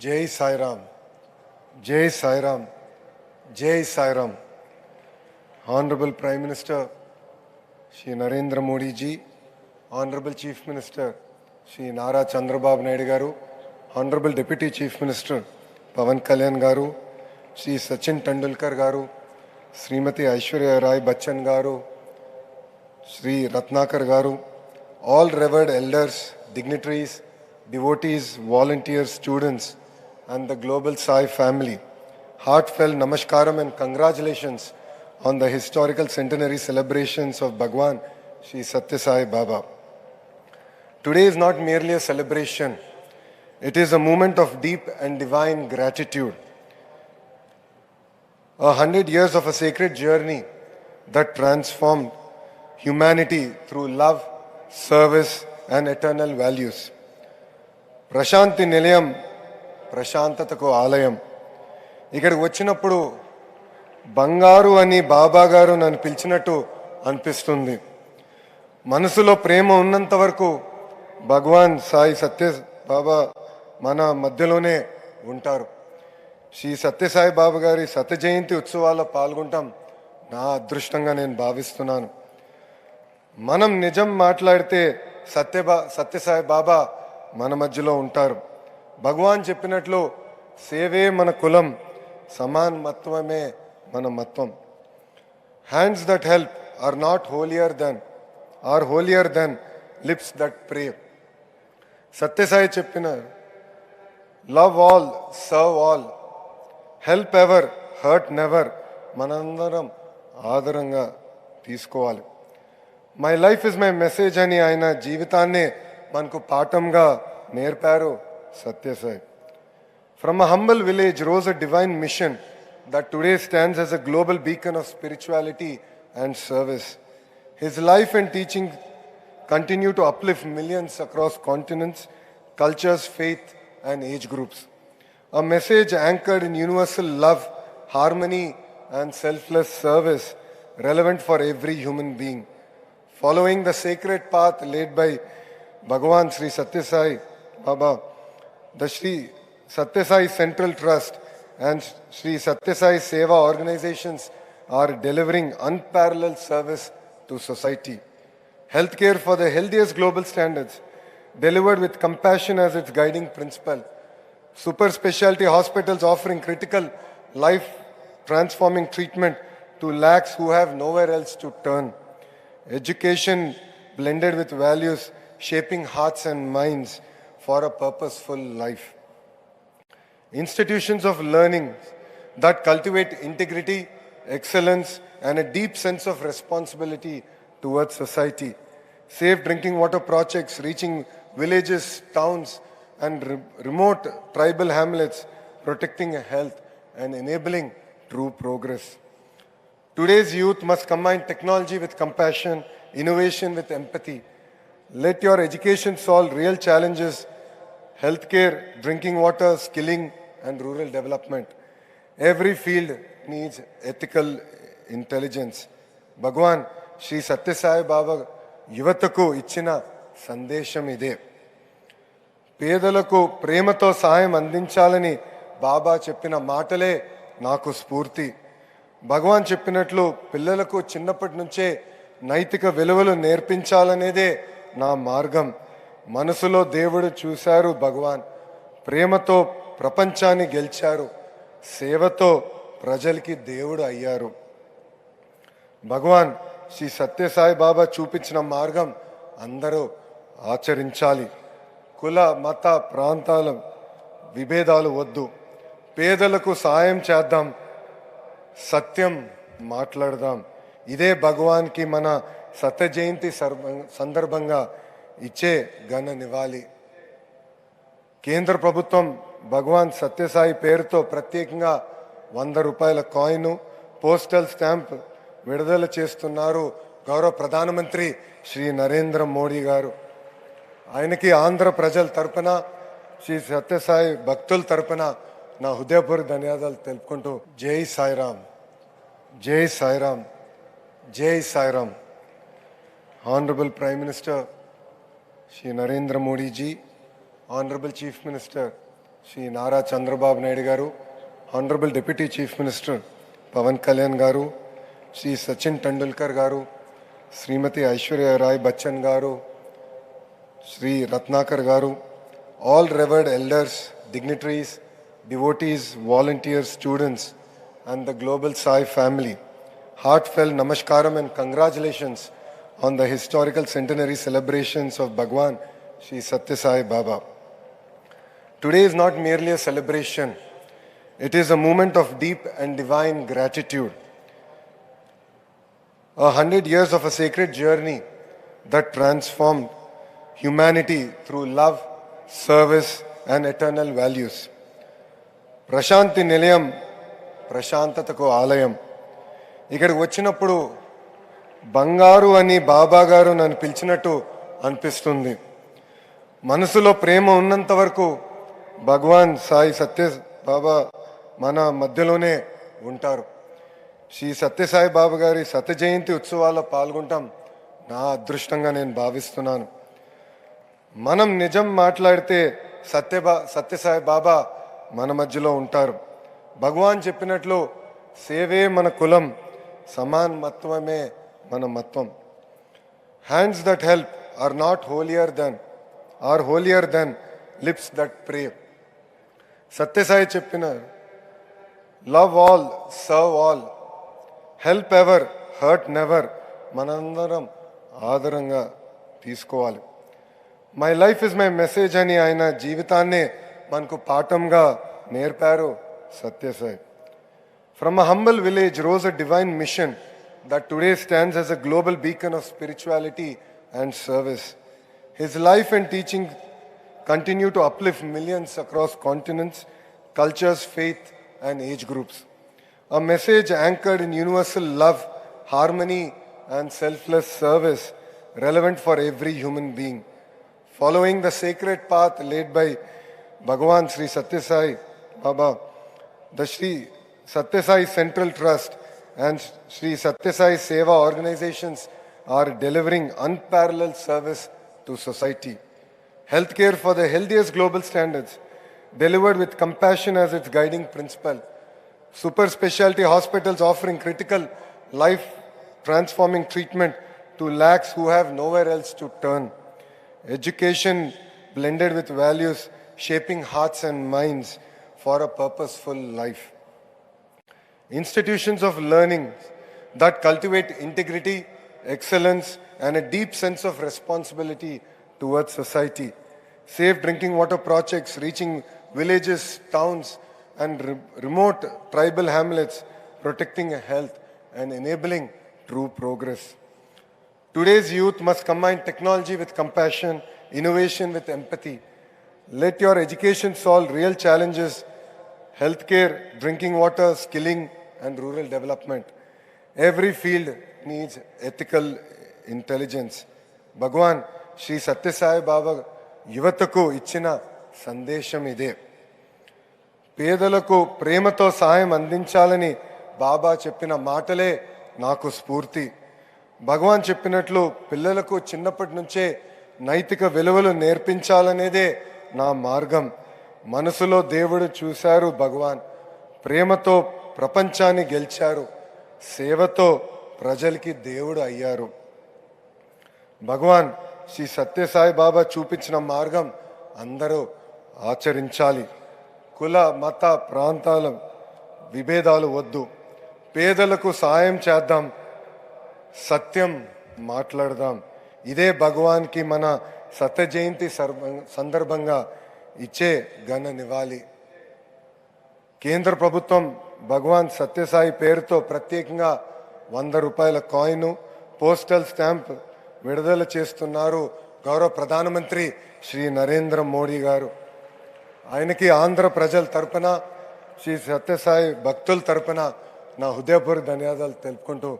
జై సాయిరామ్ జై సాయిరామ్ జై Sairam. Honourable prime minister Shri Narendra Modiji honourable chief minister Shri Nara Chandrababu Naidu గారు honourable deputy chief minister Pawan Kalyan గారు శ్రీ సచిన్ టెండూల్కర్ గారు శ్రీమతి ఐశ్వర్య రాయ్ బచ్చన్ గారు శ్రీ రత్నాకర్ గారు all revered elders dignitaries devotees volunteers students and the Global Sai family. Heartfelt namaskaram and congratulations on the historical centenary celebrations of Bhagwan Sri Satyasai Baba. Today is not merely a celebration, it is a moment of deep and divine gratitude. A hundred years of a sacred journey that transformed humanity through love, service, and eternal values. Prashanti Nilayam ప్రశాంతతకు ఆలయం. ఇక్కడికి వచ్చినప్పుడు బంగారు అని బాబా గారు నన్ను పిలిచినట్టు అనిపిస్తుంది. మనసులో ప్రేమ ఉన్నంత వరకు భగవాన్ సాయి సత్య బాబా మన మధ్యలోనే ఉంటారు. శ్రీ సత్యసాయి బాబా గారి సత్య జయంతి ఉత్సవాల్లో పాల్గొంటాం నా అదృష్టంగా నేను భావిస్తున్నాను. మనం నిజం మాట్లాడితే సత్యబా సత్యసాయి బాబా మన మధ్యలో ఉంటారు. భగవాన్ చెప్పినట్లు సేవే మన కులం సమాన్ మత్వమే మన మత్వం. Hands that help are not holier than are holier than lips that pray Sathyasai చెప్పిన love all serve all help ever hurt never మనందరం ఆదరంగా తీసుకోవాలి. My life is my message అని ఆయన జీవితాన్నే మనకు పాఠంగా నేర్పారు. Satya Sai. From a humble village rose a divine mission that today stands as a global beacon of spirituality and service. His life and teaching continue to uplift millions across continents, cultures, faith, and age groups. A message anchored in universal love, harmony, and selfless service relevant for every human being. Following the sacred path laid by Bhagawan Sri Satyasai Baba, the Sri Satyasai Central Trust and Sri Satyasai Seva organizations are delivering unparalleled service to society healthcare for the healthiest global standards, delivered with compassion as its guiding principle. Super specialty hospitals offering critical life transforming treatment to lakhs who have nowhere else to turn. Education blended with values, shaping hearts and minds for a purposeful life. Institutions of learning that cultivate integrity, excellence, and a deep sense of responsibility towards society. Safe drinking water projects reaching villages, towns, and re- remote tribal hamlets, protecting health and enabling true progress. Today's youth must combine technology with compassion, innovation with empathy. Let your education solve real challenges health care drinking water skilling and rural development every field needs ethical intelligence Bhagwan Shri Sathyasai Baba యువతకు ఇచ్చిన సందేశం ఇదే. పేదలకు ప్రేమతో సహాయం అందించాలని బాబా చెప్పిన మాటలే నాకు స్ఫూర్తి. భగవాన్ చెప్పినట్లు పిల్లలకు చిన్నప్పటి నుంచే నైతిక విలువలు నేర్పించాలనేదే నా మార్గం. మనసులో దేవుడు చూశారు భగవాన్. ప్రేమతో ప్రపంచాన్ని గెలిచారు. సేవతో ప్రజలకి దేవుడు అయ్యారు. భగవాన్ శ్రీ సత్యసాయి బాబా చూపించిన మార్గం అందరూ ఆచరించాలి. కుల మత ప్రాంతాల విభేదాలు వద్దు. పేదలకు సాయం చేద్దాం. సత్యం మాట్లాడదాం. ఇదే భగవాన్కి మన సత్య జయంతి సందర్భంగా ఇచ్చే ఘన నివాళి. కేంద్ర ప్రభుత్వం భగవాన్ సత్యసాయి పేరుతో ప్రత్యేకంగా వంద రూపాయల కాయిన్ పోస్టల్ స్టాంప్ విడుదల చేస్తున్నారు గౌరవ ప్రధానమంత్రి శ్రీ నరేంద్ర మోడీ గారు. ఆయనకి ఆంధ్ర ప్రజల తరపున శ్రీ సత్యసాయి భక్తుల తరపున నా హృదయపూర్వక ధన్యవాదాలు తెలుపుకుంటూ జై సాయిరామ్ జై సాయిరామ్ జై Sairam. Honourable prime minister Shri Narendra Modiji honourable chief minister Shri Nara Chandrababu Naidu గారు honourable deputy chief minister Pawan Kalyan గారు శ్రీ సచిన్ టెండూల్కర్ గారు శ్రీమతి ఐశ్వర్య రాయ్ బచ్చన్ గారు శ్రీ రత్నాకర్ గారు all revered elders dignitaries devotees volunteers students and the global Sai family heartfelt namaskaram and congratulations on the historical centenary celebrations of Bhagwan Sri Satya Sai Baba. Today is not merely a celebration, it is a moment of deep and divine gratitude. A hundred years of a sacred journey that transformed humanity through love, service, and eternal values. Prashanti నిలయం ప్రశాంతతకు ఆలయం ఇక్కడికి వచ్చినప్పుడు బంగారు అని బాబా గారు నన్ను పిలిచినట్టు అనిపిస్తుంది. మనసులో ప్రేమ ఉన్నంత వరకు భగవాన్ సాయి సత్య బాబా మన మధ్యలోనే ఉంటారు. శ్రీ సత్యసాయి బాబా గారి సత్య జయంతి ఉత్సవాల్లో పాల్గొంటాం నా అదృష్టంగా నేను భావిస్తున్నాను. మనం నిజం మాట్లాడితే సత్యబా సత్యసాయి బాబా మన మధ్యలో ఉంటారు. భగవాన్ చెప్పినట్లు సేవే మన కులం సమాన్ మత్వమే మన మత్వం. Hands that help are not holier than are holier than lips that pray Sathyasai చెప్పిన love all serve all help ever hurt never మనందరం ఆదరంగా తీసుకోవాలి. My life is my message అని ఆయన జీవితాన్నే మనకు పాఠంగా నేర్పారు Sathyasai from a humble village rose a divine mission that today stands as a global beacon of spirituality and service. His life and teaching continue to uplift millions across continents, cultures, faith, and age groups. A message anchored in universal love, harmony, and selfless service, relevant for every human being. Following the sacred path laid by Bhagavan Sri Satyasai Baba, the Sri Satyasai Central Trust and Sri Satyasai Seva organizations are delivering unparalleled service to society. Healthcare for the healthiest global standards, delivered with compassion as its guiding principle. Super specialty hospitals offering critical life transforming treatment to lakhs who have nowhere else to turn. Education blended with values, shaping hearts and minds for a purposeful life institutions of learning that cultivate integrity, excellence, and a deep sense of responsibility towards society. Safe drinking water projects reaching villages, towns, and re- remote tribal hamlets, protecting health and enabling true progress. Today's youth must combine technology with compassion, innovation with empathy. Let your education solve real challenges health care drinking water skilling and rural development every field needs ethical intelligence Bhagwan Shri Sathyasai Baba యువతకు ఇచ్చిన సందేశం ఇదే. పేదలకు ప్రేమతో సాయం అందించాలని బాబా చెప్పిన మాటలే నాకు స్ఫూర్తి. భగవాన్ చెప్పినట్లు పిల్లలకు చిన్నప్పటి నుంచే నైతిక విలువలు నేర్పించాలనేదే నా మార్గం. మనసులో దేవుడు చూశారు భగవాన్. ప్రేమతో ప్రపంచాన్ని గెలిచారు. సేవతో ప్రజలకి దేవుడు అయ్యారు. భగవాన్ శ్రీ సత్యసాయి బాబా చూపించిన మార్గం అందరూ ఆచరించాలి. కుల మత ప్రాంతాల విభేదాలు వద్దు. పేదలకు సాయం చేద్దాం. సత్యం మాట్లాడదాం. ఇదే భగవాన్కి మన సత్య జయంతి సర్వ- సందర్భంగా ఇచ్చే ఘన నివాళి. కేంద్ర ప్రభుత్వం భగవాన్ సత్యసాయి పేరుతో ప్రత్యేకంగా వంద రూపాయల కాయిన్ పోస్టల్ స్టాంప్ విడుదల చేస్తున్నారు గౌరవ ప్రధానమంత్రి శ్రీ నరేంద్ర మోడీ గారు. ఆయనకి ఆంధ్ర ప్రజల తరపున శ్రీ సత్యసాయి భక్తుల తరపున నా హృదయపూర్వక ధన్యవాదాలు తెలుపుకుంటూ